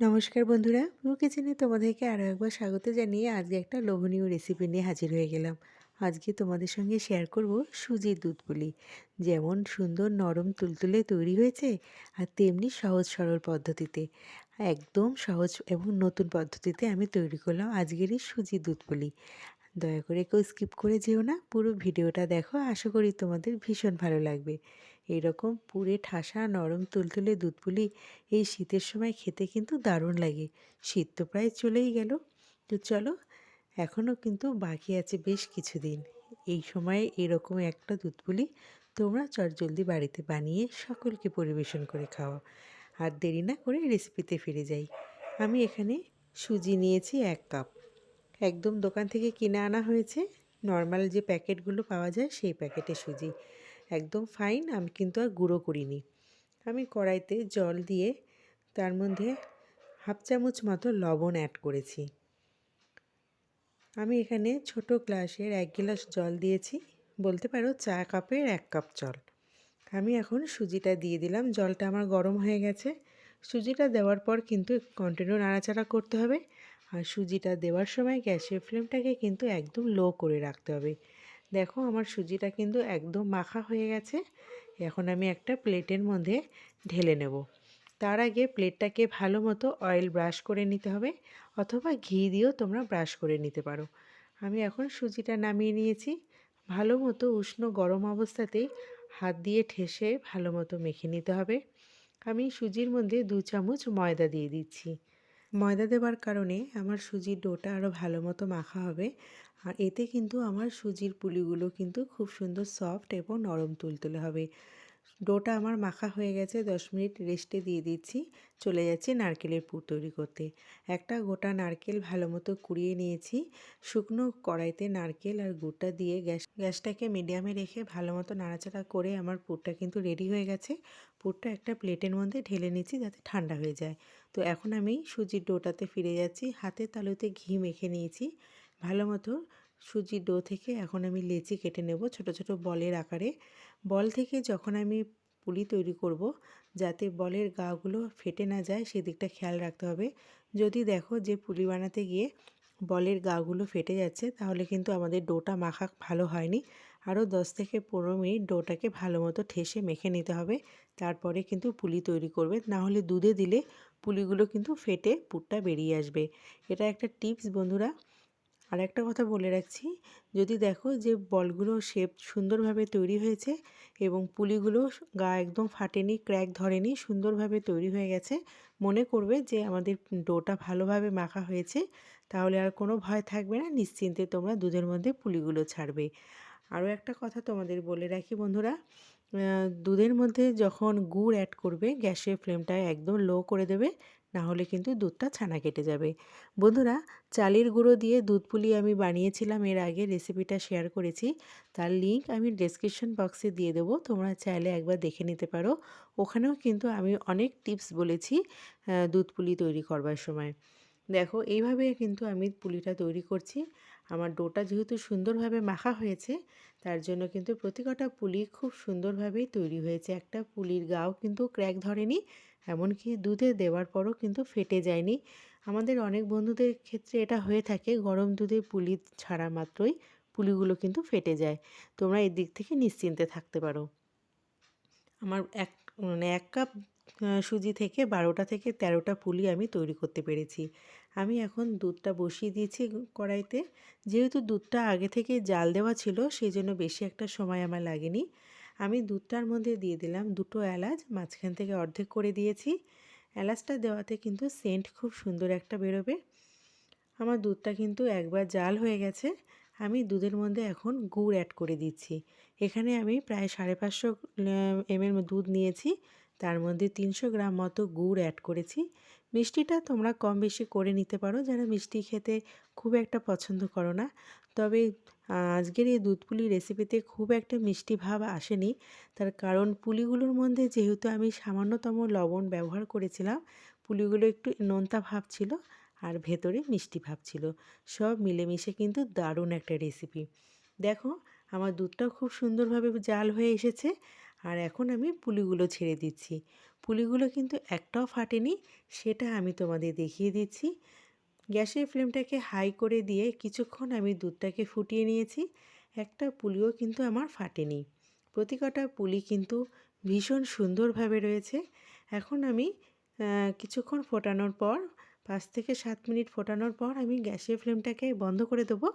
নমস্কার বন্ধুরা পুরো কিচেনে তোমাদেরকে আরও একবার স্বাগত জানিয়ে আজকে একটা লোভনীয় রেসিপি নিয়ে হাজির হয়ে গেলাম। আজকে তোমাদের সঙ্গে শেয়ার করব সুজির দুধ পুলি। যেমন সুন্দর নরম তুলতুলে তৈরি হয়েছে আর তেমনি সহজ সরল পদ্ধতিতে। একদম সহজ এবং নতুন পদ্ধতিতে আমি তৈরি করলাম আজকের এই সুজির দুধ পুলি। দয়া করে কেউ স্কিপ করে যেও না, পুরো ভিডিওটা দেখো, আশা করি তোমাদের ভীষণ ভালো লাগবে। এরকম পুরে ঠাসা নরম তুলতুলে দুধ পুলি এই শীতের সময় খেতে কিন্তু দারুণ লাগে। শীত তো প্রায় চলেই গেল। তো চলো এখনও কিন্তু বাকি আছে বেশ কিছুদিন। এই সময়ে এরকম একটা দুধ পুলি তোমরা চটজলদি বাড়িতে বানিয়ে সকলকে পরিবেশন করে খাওয়া আর দেরি না করে রেসিপিতে ফিরে যাই। আমি এখানে সুজি নিয়েছি এক কাপ। একদম দোকান থেকে কিনে আনা হয়েছে। নর্মাল যে প্যাকেটগুলো পাওয়া যায় সেই প্যাকেটে সুজি। একদম ফাইন আমি কিন্তু আর গুঁড়ো করিনি। আমি কড়াইতে জল দিয়ে তার মধ্যে হাফ চামচ মতো লবণ অ্যাড করেছি। আমি এখানে ছোট গ্লাসের এক গ্লাস জল দিয়েছি, বলতে পারো চা কাপের এক কাপ জল। আমি এখন সুজিটা দিয়ে দিলাম, জলটা আমার গরম হয়ে গেছে। সুজিটা দেওয়ার পর কিন্তু কন্টিনিউ নাড়াচাড়া করতে হবে। আর সুজিটা দেওয়ার সময় গ্যাসের ফ্লেমটাকে কিন্তু একদম লো করে রাখতে হবে। দেখো আমার সুজিটা কিন্তু একদম মাখা হয়ে গেছে। এখন আমি একটা প্লেটের মধ্যে ঢেলে নেব। তার আগে প্লেটটাকে ভালো মতো অয়েল ব্রাশ করে নিতে হবে অথবা ঘি দিয়েও তোমরা ব্রাশ করে নিতে পারো। আমি এখন সুজিটা নামিয়ে নিয়েছি। ভালো মতো উষ্ণ গরম অবস্থাতেই হাত দিয়ে ঠেসে ভালো মতো মেখে নিতে হবে। আমি সুজির মধ্যে দু চামচ ময়দা দিয়ে দিচ্ছি। ময়দা দেওয়ার কারণে আমার সুজির ডোটা আরও ভালো মতো মাখা হবে। আর এতে কিন্তু আমার সুজির পুলিগুলো কিন্তু খুব সুন্দর সফট এবং নরম তুলতুলে হবে। ডোটা আমার মাখা হয়ে গেছে, দশ মিনিট রেস্টে দিয়ে দিচ্ছি। চলে যাচ্ছি নারকেলের পুর তৈরি করতে। একটা গোটা নারকেল ভালো মতো কুড়িয়ে নিয়েছি। শুকনো কড়াইতে নারকেল আর গুড়টা দিয়ে গ্যাস, গ্যাসটাকে মিডিয়ামে রেখে ভালো মতো নাড়াচাড়া করে আমার পুরটা কিন্তু রেডি হয়ে গেছে। পুরটা একটা প্লেটের মধ্যে ঢেলে নিচ্ছি যাতে ঠান্ডা হয়ে যায়। তো এখন আমি সুজির ডোটাতে ফিরে যাচ্ছি। হাতের তালুতে ঘি মেখে নিয়েছি। ভালো মতো সুজির ডো থেকে এখন আমি লেচি কেটে নেব ছোট ছোট বলের আকারে। বল থেকে যখন আমি পুলি তৈরি করব, যাতে বলের গাগুলো ফেটে না যায়, সেদিকটা খেয়াল রাখতে হবে। যদি দেখো যে পুলি বানাতে গিয়ে বলের গাগুলো ফেটে যাচ্ছে, তাহলে কিন্তু আমাদের ডোটা মাখা ভালো হয়নি। আরও দশ থেকে পনেরো মিনিট ডোটাকে ভালো মতো ঠেসে মেখে নিতে হবে। তারপরে কিন্তু পুলি তৈরি করবে। না হলে দুধে দিলে পুলিগুলো কিন্তু ফেটে পুরটা বেরিয়ে আসবে। এটা একটা টিপস বন্ধুরা। আর একটা কথা বলে রাখছি। যদি দেখো যে বলগুলো শেপ সুন্দরভাবে তৈরি হয়েছে এবং পুলিগুলো গা একদম ফাটেনি ক্র্যাক ধরেনি, সুন্দরভাবে তৈরি হয়ে গেছে, মনে করবে যে আমাদের ডোটা ভালোভাবে মাখা হয়েছে, তাহলে আর কোনো ভয় থাকবে না, নিশ্চিন্তে তোমরা দুধের মধ্যে পুলিগুলো ছাড়বে। আরও একটা কথা তোমাদের বলে রাখি বন্ধুরা দুধের মধ্যে যখন গুড় অ্যাড করবে, গ্যাসের ফ্লেমটা একদম লো করে দেবে না হলে কিন্তু দুধটা ছানা কেটে যাবে। বন্ধুরা, চালের গুঁড়ো দিয়ে দুধ পুলি আমি বানিয়েছিলাম, এর আগে রেসিপিটা শেয়ার করেছি। তার লিঙ্ক আমি ডেসক্রিপশন বক্সে দিয়ে দেবো, তোমরা চাইলে একবার দেখে নিতে পারো। ওখানেও কিন্তু আমি অনেক টিপস বলেছি দুধ পুলি তৈরি করবার সময়। দেখো, এইভাবে কিন্তু আমি পুলিটা তৈরি করছি। আমার ডোটা যেহেতু সুন্দরভাবে মাখা হয়েছে তার জন্য কিন্তু প্রতি কটা পুলি খুব সুন্দরভাবেই তৈরি হয়েছে। একটা পুলির গাও কিন্তু ক্র্যাক ধরেনি, এমনকি দুধে দেওয়ার পরও কিন্তু ফেটে যায়নি। আমাদের অনেক বন্ধুদের ক্ষেত্রে এটা হয়ে থাকে, গরম দুধে পুলি ছাড়া মাত্রই পুলিগুলো কিন্তু ফেটে যায়। তোমরা এই দিক থেকে নিশ্চিন্তে থাকতে পারো। আমার এক মানে এক কাপ সুজি থেকে বারোটা থেকে তেরোটা পুলি আমি তৈরি করতে পেরেছি। আমি এখন দুধটা বসিয়ে দিয়েছি কড়াইতে। যেহেতু দুধটা আগে থেকে জাল দেওয়া ছিল, সেই জন্য বেশি একটা সময় আমার লাগেনি। আমি দুধটার মধ্যে দিয়ে দিলাম দুটো এলাচ, মাঝখান থেকে অর্ধেক করে দিয়েছি। এলাচটা দেওয়াতে কিন্তু সেন্ট খুব সুন্দর একটা বেরোবে। আমার দুধটা কিন্তু একবার জাল হয়ে গেছে। আমি দুধের মধ্যে এখন গুড় অ্যাড করে দিচ্ছি। এখানে আমি প্রায় সাড়ে পাঁচশো এমএল দুধ নিয়েছি। তার মধ্যে তিনশো গ্রাম মতো গুড় অ্যাড করেছি। মিষ্টিটা তোমরা কম বেশি করে নিতে পারো, যারা মিষ্টি খেতে খুব একটা পছন্দ করো না। তবে আজকের এই দুধ পুলি রেসিপিতে খুব একটা মিষ্টি ভাব আসেনি। তার কারণ পুলিগুলোর মধ্যে যেহেতু আমি সামান্যতম লবণ ব্যবহার করেছিলাম, পুলিগুলো একটু নোনতা ভাব ছিল আর ভেতরে মিষ্টি ভাব ছিল। সব মিলেমিশে কিন্তু দারুণ একটা রেসিপি দেখো, আমার দুধটাও খুব সুন্দরভাবে জাল হয়ে এসেছে। আর এখন আমি পুলিগুলো ছেড়ে দিচ্ছি। পুলিগুলো কিন্তু একটাও ফাটেনি, সেটা আমি তোমাদের দেখিয়ে দিচ্ছি। গ্যাসের ফ্লেমটাকে হাই করে দিয়ে কিছুক্ষণ আমি দুধটাকে ফুটিয়ে নিয়েছি, একটা পুলিও কিন্তু আমার ফাটেনি। প্রতি কটা পুলি কিন্তু ভীষণ সুন্দরভাবে রয়েছে। এখন আমি কিছুক্ষণ ফোটানোর পর পাঁচ থেকে সাত মিনিট ফোটানোর পর আমি গ্যাসের ফ্লেমটাকে বন্ধ করে দেবো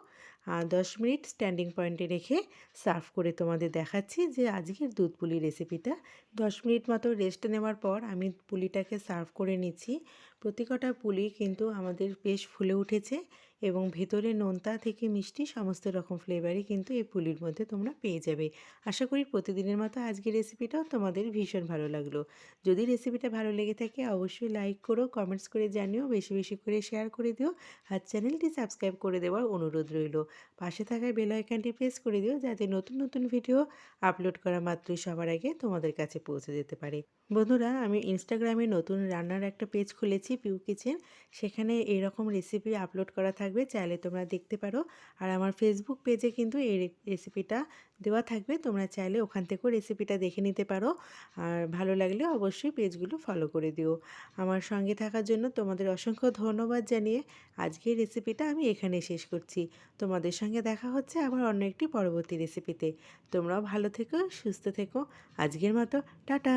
আর দশ মিনিট স্ট্যান্ডিং পয়েন্টে রেখে সার্ভ করে তোমাদের দেখাচ্ছি যে আজকের দুধ পুলি রেসিপিটা। দশ মিনিট মতো রেস্ট নেওয়ার পর আমি পুলিটাকে সার্ভ করে নিচ্ছি। প্রতি কটা পুলি কিন্তু আমাদের বেশ ফুলে উঠেছে এবং ভেতরে নোনতা থেকে মিষ্টি সমস্ত রকম ফ্লেভারই কিন্তু এই পুলির মধ্যে তোমরা পেয়ে যাবে। আশা করি প্রতিদিনের মতো আজকের রেসিপিটাও তোমাদের ভীষণ ভালো লাগল। যদি রেসিপিটা ভালো লেগে থাকে অবশ্যই লাইক করো, কমেন্টস করে জানিও। বেশি বেশি করে শেয়ার করে দিও আর চ্যানেলটি সাবস্ক্রাইব করে দেওয়ার অনুরোধ রইল। পাশে থাকা বেল আইকনটি প্রেস করে দিও যাতে নতুন নতুন ভিডিও আপলোড করা মাত্রই সবার আগে তোমাদের কাছে পৌঁছে যেতে পারে। বন্ধুরা, আমি ইনস্টাগ্রামে নতুন রান্নার একটা পেজ খুলেছি পিউ কিচেন সেখানে এরকম রেসিপি আপলোড করা থাকবে, চাইলে তোমরা দেখতে পারো। আর আমার ফেসবুক পেজে কিন্তু এই রেসিপিটা দেওয়া থাকবে। তোমরা চাইলে ওখান থেকেও রেসিপিটা দেখে নিতে পারো। আর ভালো লাগলে অবশ্যই পেজগুলো ফলো করে দিও। আমার সঙ্গে থাকার জন্য তোমাদের অসংখ্য ধন্যবাদ জানিয়ে আজকের রেসিপিটা আমি এখানে শেষ করছি। তোমাদের সঙ্গে দেখা হচ্ছে আবার অন্য একটি পরবর্তী রেসিপিতে তোমরাও ভালো থেকো, সুস্থ থেকো। আজকের মতো, টাটা!